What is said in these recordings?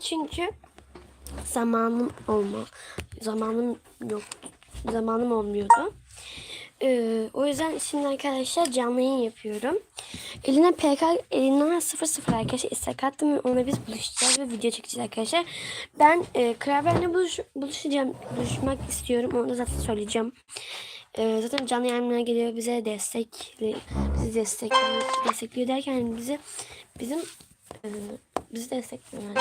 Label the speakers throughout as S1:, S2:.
S1: Çünkü zamanım olma. Zamanım yok. Zamanım olmuyordu. Ee, o yüzden şimdi arkadaşlar canlı yayın yapıyorum. Eline PK, eline 00 arkadaşlar istek attım ve onunla biz buluşacağız ve video çekeceğiz arkadaşlar. Ben e, Kraven'le buluş, buluşacağım, buluşmak istiyorum. Onu da zaten söyleyeceğim. Ee, zaten canlı yayınlar geliyor bize destek, bizi destekliyor, destekliyor derken bizi bizim e, bizi destekliyor yani.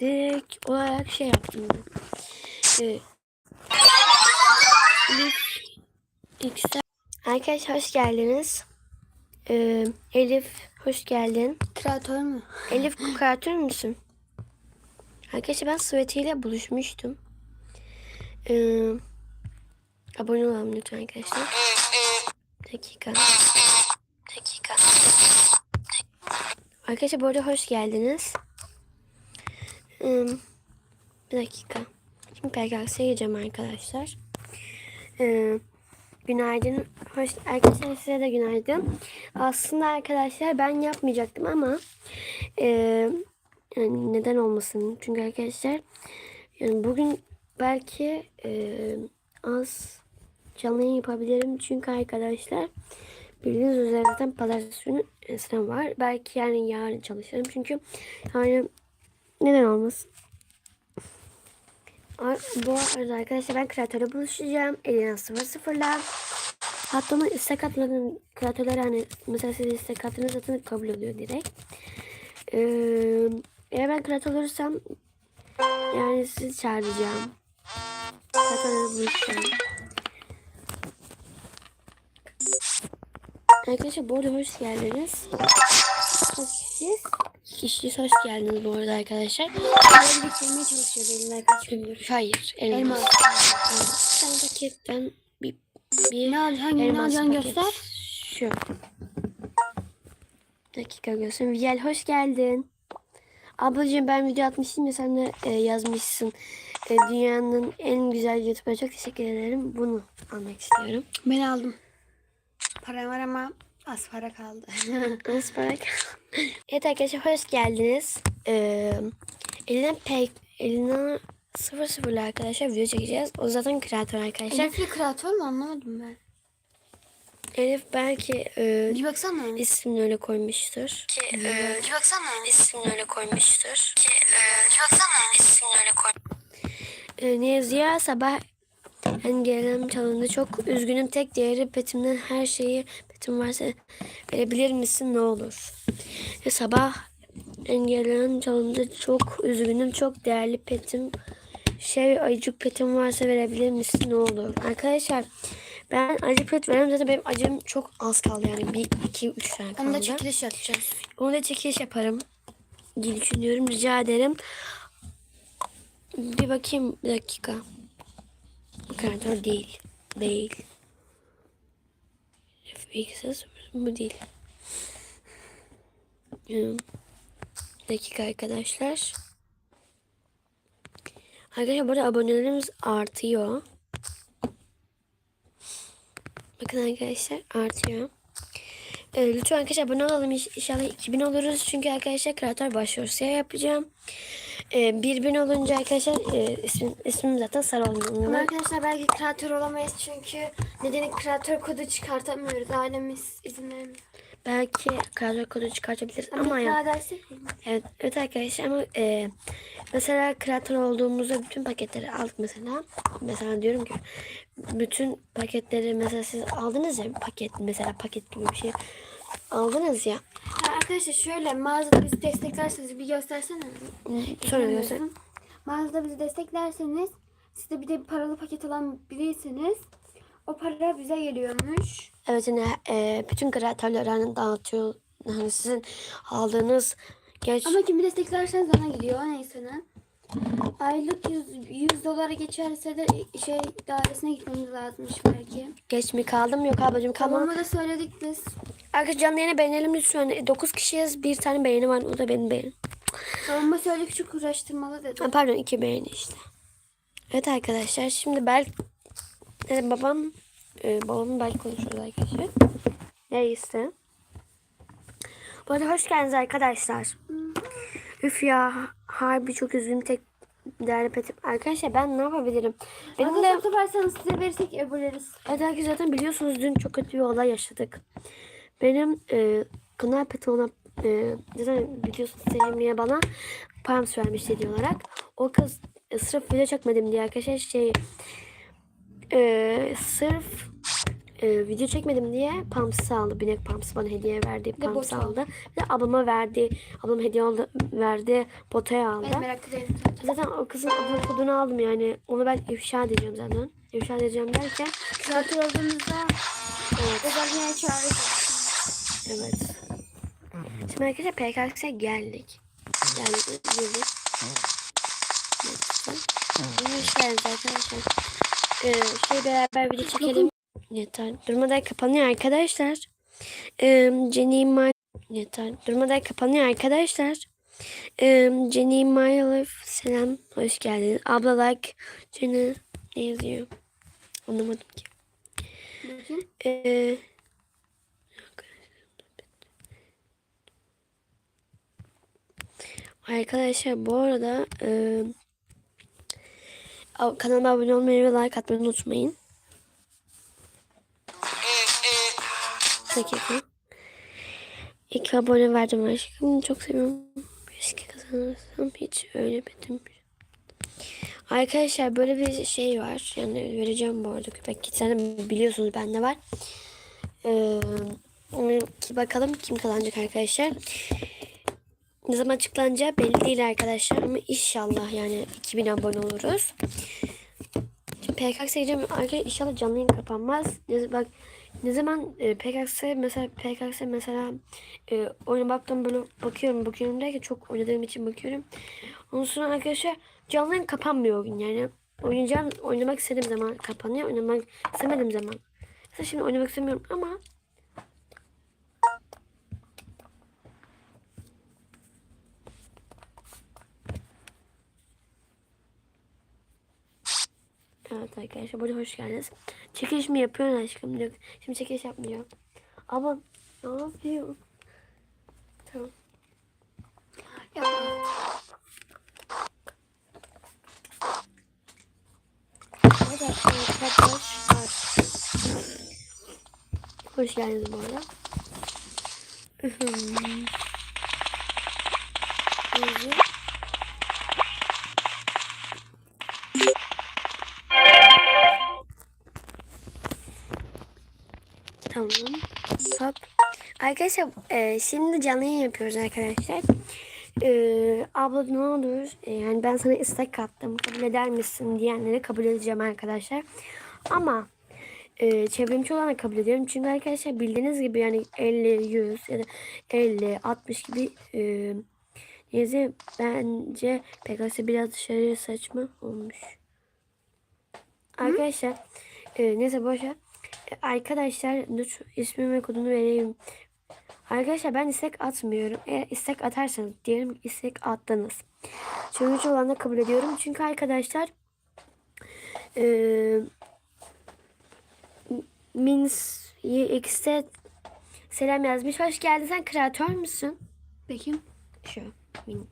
S1: Direkt olarak şey yaptım X'e- Arkadaşlar hoş geldiniz. Ee, Elif hoş geldin.
S2: Kreatör mü?
S1: Elif kreatör müsün? Arkadaşlar ben Sveti ile buluşmuştum. Ee, abone olalım lütfen arkadaşlar. Dakika. Dakika. Arkadaşlar bu arada hoş geldiniz. Bir dakika. Şimdi PKX'e gireceğim arkadaşlar. Günaydın. Hoş, arkadaşlar size de günaydın. Aslında arkadaşlar ben yapmayacaktım ama yani neden olmasın? Çünkü arkadaşlar yani bugün belki az canlı yayın yapabilirim. Çünkü arkadaşlar bildiğiniz üzere zaten pazartesi günü e, sınav var. Belki yani yarın çalışırım. Çünkü yani neden olmasın? Bu arada arkadaşlar ben kreatörle buluşacağım. Elina 00'la. Hatta onun istek atmadan kreatörler hani mesela siz istek attığınız zaten kabul oluyor direkt. Ee, eğer ben kreatör olursam yani sizi çağıracağım. Kreatörle buluşacağım. Arkadaşlar bu arada hoş geldiniz. Kaç kişiyiz? Kişiyiz hoş geldiniz bu arada arkadaşlar.
S2: Böyle bitirmeye çalışıyor benimle kaç gündür.
S1: Hayır. Elma.
S2: Elma.
S1: Evet, Sen paketten bir, bir
S2: Ne al hangi ne
S1: elmas
S2: alacaksın
S1: paket.
S2: göster.
S1: Şu. Dakika göstereyim. Viyel hoş geldin. Ablacığım ben video atmıştım ya sen de e, yazmışsın. E, dünyanın en güzel YouTube'a çok teşekkür ederim. Bunu almak istiyorum.
S2: Ben aldım. Para var ama az para kaldı.
S1: Nasıl bak? Evet arkadaşlar hoş geldiniz. Ee, eline pek eline sıfır sıfırlı arkadaşlar video çekeceğiz. O zaten kreatör arkadaşlar. Elif,
S2: Elif'le kreatör mü anlamadım ben.
S1: belki e,
S2: Bir baksana.
S1: ismini öyle koymuştur. Ki, e,
S2: Bir baksana.
S1: ismini öyle koymuştur. Ki,
S2: Bir baksana.
S1: ismini öyle koy. E, Nevziya sabah engellerim çalındı. Çok üzgünüm. Tek değeri petimden her şeyi petim varsa verebilir misin ne olur? E, sabah engellerim çalındı. Çok üzgünüm. Çok değerli petim. Şey ayıcık petim varsa verebilir misin ne olur? Arkadaşlar ben acı pet veremem zaten benim acım çok az kaldı yani. Bir, iki, üç tane kaldı.
S2: Onu da çekiliş yapacağız.
S1: Onu da çekiliş yaparım. diye düşünüyorum. Rica ederim. Bir bakayım bir dakika. Bu kreatör değil. Değil. FXS bu değil. Hmm. Dakika arkadaşlar. Arkadaşlar burada abonelerimiz artıyor. Bakın arkadaşlar artıyor. Ee, lütfen arkadaşlar abone olalım. İnş- İnşallah 2000 oluruz. Çünkü arkadaşlar kreatör başvurusu yapacağım. Ee, 1000 olunca arkadaşlar e, ismim, ismim zaten sarı olmalı.
S2: arkadaşlar belki kreatör olamayız çünkü nedeni kreatör kodu çıkartamıyoruz. Ailemiz izin vermiyor.
S1: Belki kreatör kodu çıkartabiliriz
S2: Ama,
S1: ama ya. Evet, evet arkadaşlar ama e, mesela kreatör olduğumuzda bütün paketleri aldık mesela. Mesela diyorum ki bütün paketleri mesela siz aldınız ya paket mesela paket gibi bir şey aldınız ya.
S2: Ha, arkadaşlar şöyle mağazada bizi desteklerseniz bir göstersene.
S1: Sonra göster.
S2: Mağazada bizi desteklerseniz siz de bir de paralı paket alan biriyseniz o para bize geliyormuş.
S1: Evet hani e, bütün kreatörler hani dağıtıyor. Hani sizin aldığınız geç
S2: Ama kimi desteklerseniz ona gidiyor. Neyse ne. Aylık 100, 100 dolara geçerse de şey dairesine gitmemiz lazımmış belki.
S1: geç mi kaldım yok ablacığım kalmam.
S2: Tamamı da söyledik biz.
S1: Arkadaşlar canlı yayını beğenelim lütfen. 9 kişiyiz. Bir tane beğeni var. O da benim beğenim.
S2: Savunma söyledik çok uğraştırmalı dedi.
S1: Ha, pardon iki beğeni işte. Evet arkadaşlar şimdi belki e, babam e, babamın belki konuşuyoruz arkadaşlar. Neyse. Bu arada hoş geldiniz arkadaşlar. Üf ya harbi çok üzüldüm tek değerli petim. Arkadaşlar ben ne yapabilirim? Benim
S2: Benim
S1: de
S2: de tutarsanız size verirsek öbürleriz.
S1: Evet arkadaşlar zaten biliyorsunuz dün çok kötü bir olay yaşadık. Benim e, kına peti ona e, zaten biliyorsunuz Sevimli'ye bana pams vermiş hediye olarak. O kız e, sırf video çekmedim diye arkadaşlar şey e, sırf e, video çekmedim diye pams aldı. Binek pams bana hediye verdi.
S2: de
S1: Pams
S2: bot aldı.
S1: Bir de ablama verdi. Ablam hediye aldı, verdi. Botaya aldı.
S2: Ben merak ederim.
S1: Zaten o kızın abone kodunu aldım yani. Onu ben ifşa edeceğim zaten. İfşa edeceğim derken
S2: Zaten olduğumuzda
S1: evet.
S2: özelliğine çağırırız.
S1: Evet. Şimdi arkadaşlar PKX'e geldik. Geldik. Geldik. Hoş geldiniz arkadaşlar. Ee, şey beraber video çekelim. Yeter. Durmadan kapanıyor arkadaşlar. Ee, Jenny My... Yeter. Durmadan kapanıyor arkadaşlar. Ee, Jenny My Life. Selam. Hoş geldiniz. Abla like. Jenny ne yazıyor? Anlamadım ki. Ee, Arkadaşlar bu arada e, kanalıma abone olmayı ve like atmayı unutmayın. Bir dakika. İki abone verdim aşkım. Çok seviyorum. Keşke kazanırsam hiç betim. Arkadaşlar böyle bir şey var. Yani vereceğim bu arada köpek kit. Sen de biliyorsunuz bende var. Ee, bakalım kim kazanacak arkadaşlar. Ne zaman açıklanacağı belli değil arkadaşlar ama inşallah yani 2000 abone oluruz. Şimdi PKX gireceğim. Arkadaşlar inşallah canlı yayın kapanmaz. Bak ne zaman e, PKX mesela PKX mesela e, oyuna baktım böyle bakıyorum bakıyorum derken çok oynadığım için bakıyorum. Ondan sonra arkadaşlar canlı kapanmıyor o gün yani. Oynayacağım, oynamak istediğim zaman kapanıyor. Oynamak istemediğim zaman. Mesela şimdi oynamak istemiyorum ama Evet arkadaşlar burada hoş geldiniz. Çekiliş mi yapıyorsun aşkım? Yok. Şimdi çekiliş yapmayacağım. Ama ne yapıyor? Tamam.
S2: Ya.
S1: Hoş geldiniz bu arada. Ühüm. Hop. Arkadaşlar e, şimdi canlı yayın yapıyoruz arkadaşlar. E, abla ne olur e, yani ben sana istek attım kabul eder misin diyenleri kabul edeceğim arkadaşlar. Ama e, çevrimiçi olanı kabul ediyorum. Çünkü arkadaşlar bildiğiniz gibi yani 50, 100 ya da 50, 60 gibi e, neyse bence Pegasus biraz dışarıya saçma olmuş. Arkadaşlar e, neyse boşver. E, Arkadaşlar dur ismimi ve kodunu vereyim. Arkadaşlar ben istek atmıyorum. Eğer istek atarsanız diyelim istek attınız. Sonuç olanı kabul ediyorum. Çünkü arkadaşlar eee Mins X'te selam yazmış. Hoş geldin. Sen kreatör müsün?
S2: Bakayım.
S1: Şu. Min.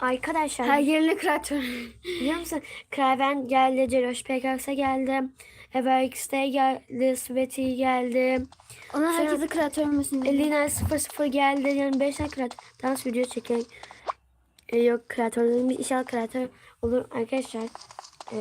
S1: Arkadaşlar
S2: Her yerine kreatör.
S1: biliyor musun? Kraven geldi. Ceroş PKX'e geldi. Everx'te geldi. Sveti geldi.
S2: Ona herkese kreatör müsün?
S1: Lina 00 geldi. Yani 5 tane kreatör. Dans video çeken e, yok kreatörlerimiz inşallah kreatör olur arkadaşlar. E,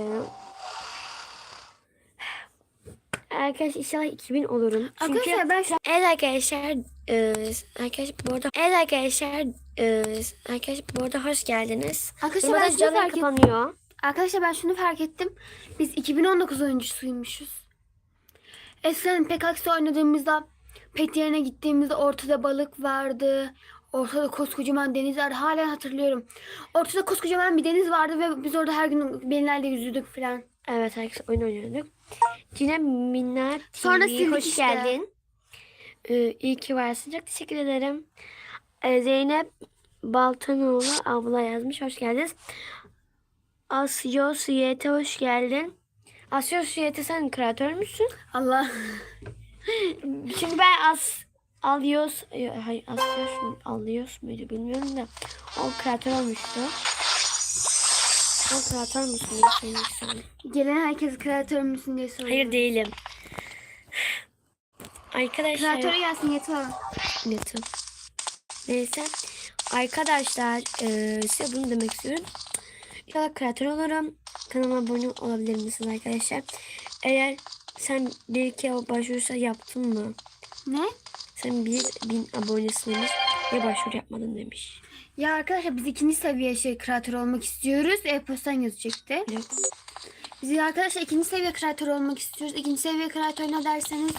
S1: arkadaşlar inşallah 2000 olurum. Çünkü
S2: Arkadaşlar ben
S1: Evet arkadaşlar e, arkadaşlar bu arada Evet arkadaşlar e, arkadaşlar bu arada hoş geldiniz.
S2: Arkadaşlar ben
S1: kapanıyor.
S2: Arkadaşlar ben şunu fark ettim. Biz 2019 oyuncusuymuşuz. Eskiden PKX oynadığımızda pet yerine gittiğimizde ortada balık vardı. Ortada koskocaman deniz vardı. Halen hatırlıyorum. Ortada koskocaman bir deniz vardı ve biz orada her gün benlerle yüzüyorduk falan.
S1: Evet arkadaşlar oyun oynuyorduk. Cine Minna TV
S2: Sonra
S1: hoş
S2: işte.
S1: geldin. Ee, iyi ki varsın. Çok teşekkür ederim. Ee, Zeynep Baltanoğlu abla yazmış. Hoş geldiniz. Asyo Suyete hoş geldin. Asyo Suyete sen kreatör müsün?
S2: Allah.
S1: Çünkü ben As e, Hayır Asya alıyoruz muydu bilmiyorum da. O kreatör olmuştu. O kreatör müsün diye istedim.
S2: Gelen herkes kreatör müsün diye soruyor.
S1: Hayır değilim. Arkadaşlar.
S2: Kreatöre gelsin yeter.
S1: Netim. Neyse. Arkadaşlar eee, size bunu demek istiyorum. İnşallah kreatör olurum. Kanalıma abone olabilir misiniz arkadaşlar? Eğer sen bir iki başvurusa yaptın mı?
S2: Ne?
S1: Sen bir bin abonesin demiş. Ya başvuru yapmadın demiş.
S2: Ya arkadaşlar biz ikinci seviye şey kreatör olmak istiyoruz. E-postan yazacaktı.
S1: Yok.
S2: Biz arkadaşlar ikinci seviye kreatör olmak istiyoruz. İkinci seviye kreatör ne derseniz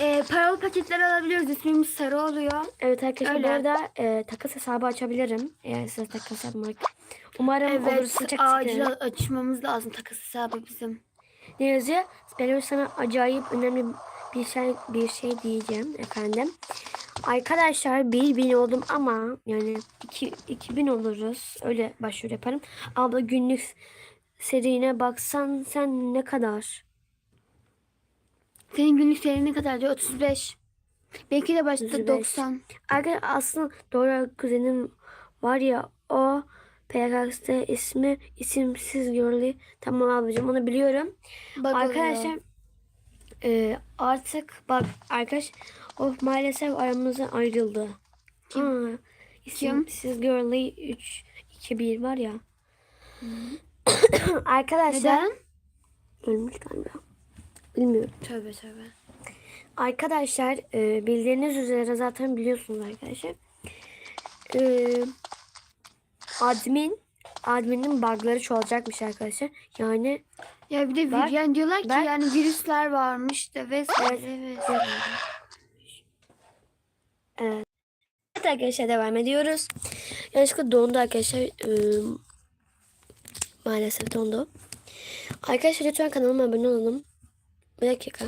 S2: e, paralı paketler alabiliyoruz. İsmimiz sarı oluyor.
S1: Evet arkadaşlar
S2: Öyle.
S1: bu arada eee, takas hesabı açabilirim. Eğer size takas yapmak. Umarım
S2: Evet
S1: olursa çok
S2: acil açmamız lazım takas hesabı bizim.
S1: Ne yazıyor? Ben sana acayip önemli bir şey bir şey diyeceğim efendim. Arkadaşlar bir bin oldum ama yani iki, iki bin oluruz. Öyle başvuru yaparım. Abla günlük serine baksan sen ne kadar?
S2: Senin günlük serin ne kadar diyor? 35. Belki de başta
S1: 35.
S2: 90.
S1: Arkadaşlar aslında doğru kuzenim var ya o PKX'de ismi isimsiz girly. Tamam ablacığım onu biliyorum.
S2: Bak
S1: Arkadaşlar e, artık bak arkadaş o maalesef aramızda ayrıldı. Kim? Aa, isimsiz girly 3 2 1 var ya. arkadaşlar
S2: Neden?
S1: ölmüş galiba. Bilmiyorum.
S2: Tövbe tövbe.
S1: Arkadaşlar e, bildiğiniz üzere zaten biliyorsunuz arkadaşlar. E, admin adminin bug'ları çoğalacakmış arkadaşlar. Yani
S2: Ya bir de vir- yani diyorlar ki
S1: bak.
S2: yani virüsler varmış da vesaire vesaire.
S1: Evet arkadaşlar devam ediyoruz. Yanlışlıkla dondu arkadaşlar. Ee, maalesef dondu. Arkadaşlar lütfen kanalıma abone olalım. Bir dakika.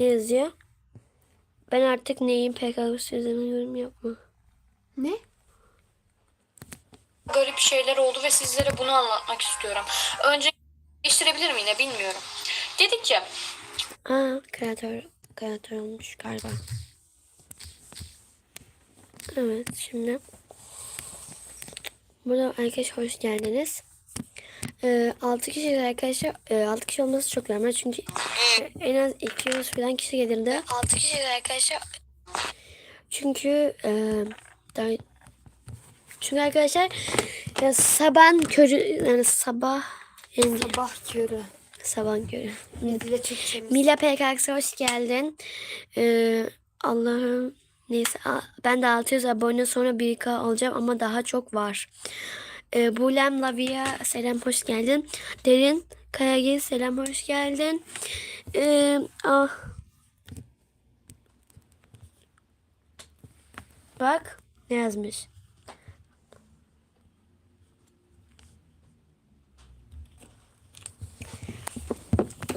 S1: Ne yazıyor? Ben artık neyim PKK üzerine yorum yapma.
S2: Ne?
S3: Garip şeyler oldu ve sizlere bunu anlatmak istiyorum. Önce değiştirebilirim yine bilmiyorum. Dedik ki
S1: Aa kreatör, kreatör olmuş galiba. Evet şimdi. Burada arkadaşlar hoş geldiniz. Ee, 6 kişi arkadaşlar. E, 6 kişi olması çok normal çünkü e, en az 200 falan kişi gelirdi. 6 kişi arkadaşlar. Çünkü e, daha- çünkü arkadaşlar ya sabah körü yani sabah yani
S2: Sabah körü.
S1: sabah körü.
S2: Türkçemiz.
S1: Mila PKX hoş geldin. Ee, Allah'ım neyse ben de 600 abone sonra 1K olacağım ama daha çok var. Ee, Bulem Lavia selam hoş geldin. Derin Kayagil selam hoş geldin. Ee, ah. Bak ne yazmış.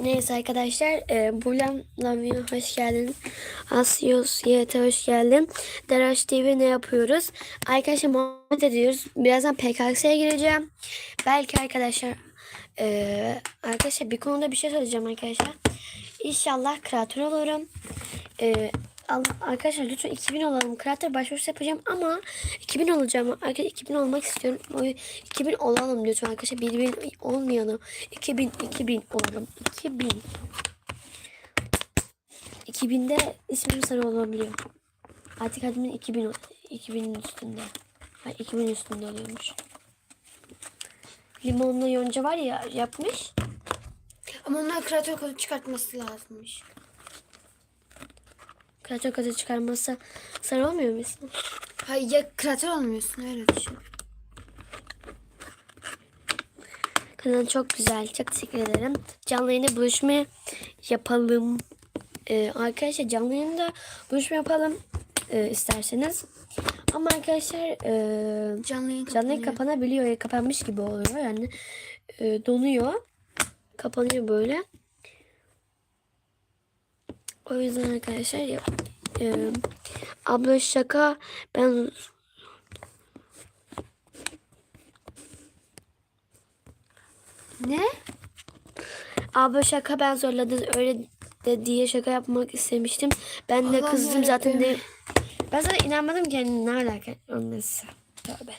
S1: Neyse arkadaşlar. E, Bulem Lavia hoş geldin. Asyos YT hoş geldin. Deraş TV ne yapıyoruz? Arkadaşlar muhabbet ediyoruz. Birazdan PKX'ye gireceğim. Belki arkadaşlar e, arkadaşlar bir konuda bir şey söyleyeceğim arkadaşlar. İnşallah kreatör olurum. E, arkadaşlar lütfen 2000 olalım. Kreatör başvurusu yapacağım ama 2000 olacağım. Arkadaşlar 2000 olmak istiyorum. O 2000 olalım lütfen arkadaşlar. 1000 olmayalım. 2000 2000 olalım. 2000. 2000'de ismim sarı olabiliyor. Artık adımın 2000 o- 2000'in üstünde. Hayır 2000 üstünde oluyormuş. Limonla yonca var ya yapmış.
S2: Ama onlar kreatör kodu çıkartması lazımmış.
S1: Kreatör kazı çıkarmazsa sarı olmuyor mu ismi?
S2: Hayır ya kreatör olmuyorsun öyle düşün.
S1: Kanal çok güzel. Çok teşekkür ederim. Canlı yayında buluşma yapalım. Ee, arkadaşlar canlı yayında buluşma yapalım ee, isterseniz. Ama arkadaşlar ee,
S2: Canlı yayın
S1: canlı yayın kapanabiliyor. kapanmış gibi oluyor. Yani ee, donuyor. Kapanıyor böyle. O yüzden arkadaşlar ya, ee, abla şaka ben
S2: Ne?
S1: Abla şaka ben zorladım öyle de diye şaka yapmak istemiştim. Ben de
S2: Allah'ım
S1: kızdım zaten de. Ben zaten inanmadım ki yani ne alaka olması. Tövbe.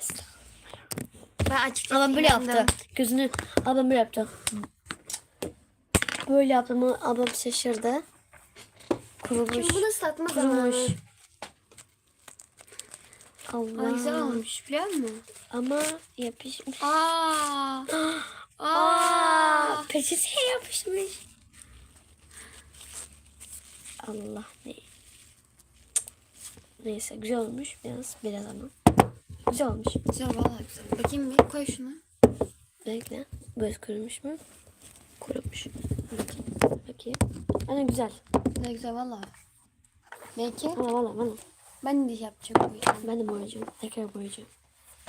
S2: Ben açıkçası
S1: Ablam böyle
S2: inandım.
S1: yaptı. Gözünü ablam böyle yaptı. Böyle yaptı ama ablam şaşırdı. Kurumuş.
S2: Şimdi bunu satma
S1: Kurumuş.
S2: zamanı.
S1: Allah.
S2: Ay güzel olmuş biliyor musun?
S1: Ama yapışmış.
S2: Aa. Aa.
S1: Aa, peçeteye yapışmış. Allah ne? Neyse güzel olmuş biraz biraz ama. Güzel olmuş.
S2: Güzel vallahi güzel. Bakayım bir koy şunu.
S1: Bekle. Böyle kurumuş mu? Kurumuş. Bakayım. Bakayım. Ana güzel.
S2: Ne güzel vallahi. Belki
S1: Ama valla valla.
S2: ben de yapacağım bu işi.
S1: Ben de boyayacağım. Tekrar boyayacağım.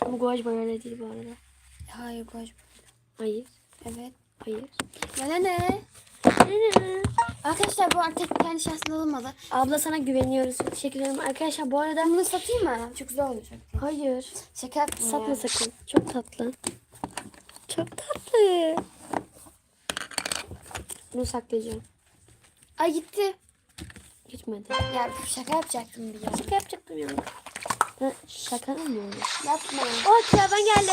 S1: Ama guaj boyalı değil bu arada.
S2: Hayır koy.
S1: Hayır.
S2: Evet.
S1: Hayır.
S2: Bana ne? Arkadaşlar bu artık kendi şahsına alınmadı.
S1: Abla sana güveniyoruz. Teşekkür ederim. Arkadaşlar bu arada
S2: bunu satayım mı? Çok güzel olacak.
S1: hayır.
S2: Şaka yaptım
S1: Satma
S2: ya.
S1: sakın. Çok tatlı. Çok tatlı. Bunu saklayacağım.
S2: Ay gitti.
S1: Gitmedi.
S2: Ya şaka yapacaktım bir ya.
S1: Şaka yapacaktım ya. Ha, Şaka mı oldu?
S2: Yapma.
S1: Oh Kraven geldi.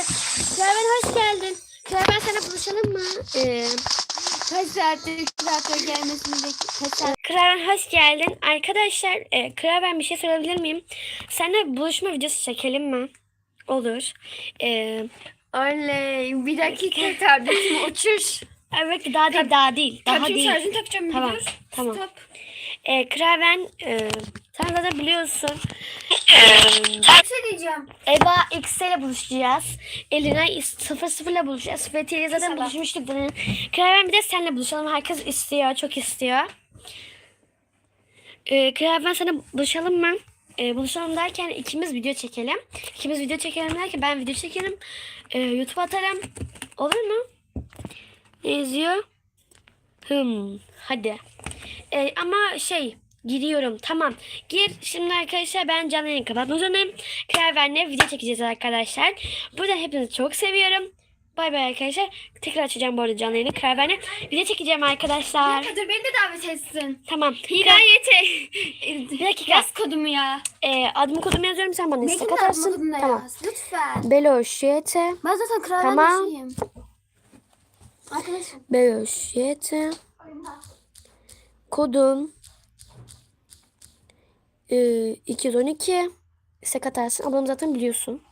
S1: Kraven hoş geldin. Kraven sana buluşalım mı? Ee,
S2: Kaç saattir saattir gelmesini bekliyorum.
S1: Kraven hoş geldin. Arkadaşlar e, Kraven bir şey sorabilir miyim? Seninle buluşma videosu çekelim mi? Olur. Ee,
S2: Oley. Bir dakika tabletimi uçuş.
S1: Evet daha değil daha değil. Daha
S2: Tabletimi
S1: değil.
S2: şarjını takacağım
S1: Tamam,
S2: biliyorsun.
S1: tamam.
S2: Stop.
S1: E, Kraven e, sen zaten biliyorsun.
S2: Bir şey diyeceğim.
S1: Eva X ile buluşacağız. Elina 00 ile buluşacağız. Fethi ile zaten
S2: İnşallah.
S1: buluşmuştuk. Kraven bir de seninle buluşalım. Herkes istiyor. Çok istiyor. Ee, Kraven sana buluşalım mı? Ee, buluşalım derken ikimiz video çekelim. İkimiz video çekelim derken ben video çekerim. Ee, YouTube atarım. Olur mu? Ne yazıyor? Hım. Hadi. Ee, ama şey giriyorum. Tamam. Gir. Şimdi arkadaşlar ben canlı yayını kapatmak zorundayım. Kraven'le video çekeceğiz arkadaşlar. Burada hepinizi çok seviyorum. Bay bay arkadaşlar. Tekrar açacağım bu arada canlı yayını. Kraven'le video çekeceğim arkadaşlar.
S2: Kadir beni de davet etsin.
S1: Tamam.
S2: Hidayet'e.
S1: Bir dakika.
S2: Yaz kodumu ya.
S1: Ee, adımı kodumu yazıyorum sen bana
S2: Benim
S1: istek
S2: de
S1: atarsın.
S2: adımı
S1: Tamam.
S2: yaz. Lütfen.
S1: Beloş YT.
S2: Ben zaten kralın
S1: Tamam.
S2: şeyim.
S1: Beloş YT. Kodum. Ee, 212. İstek atarsın. Ablam zaten biliyorsun.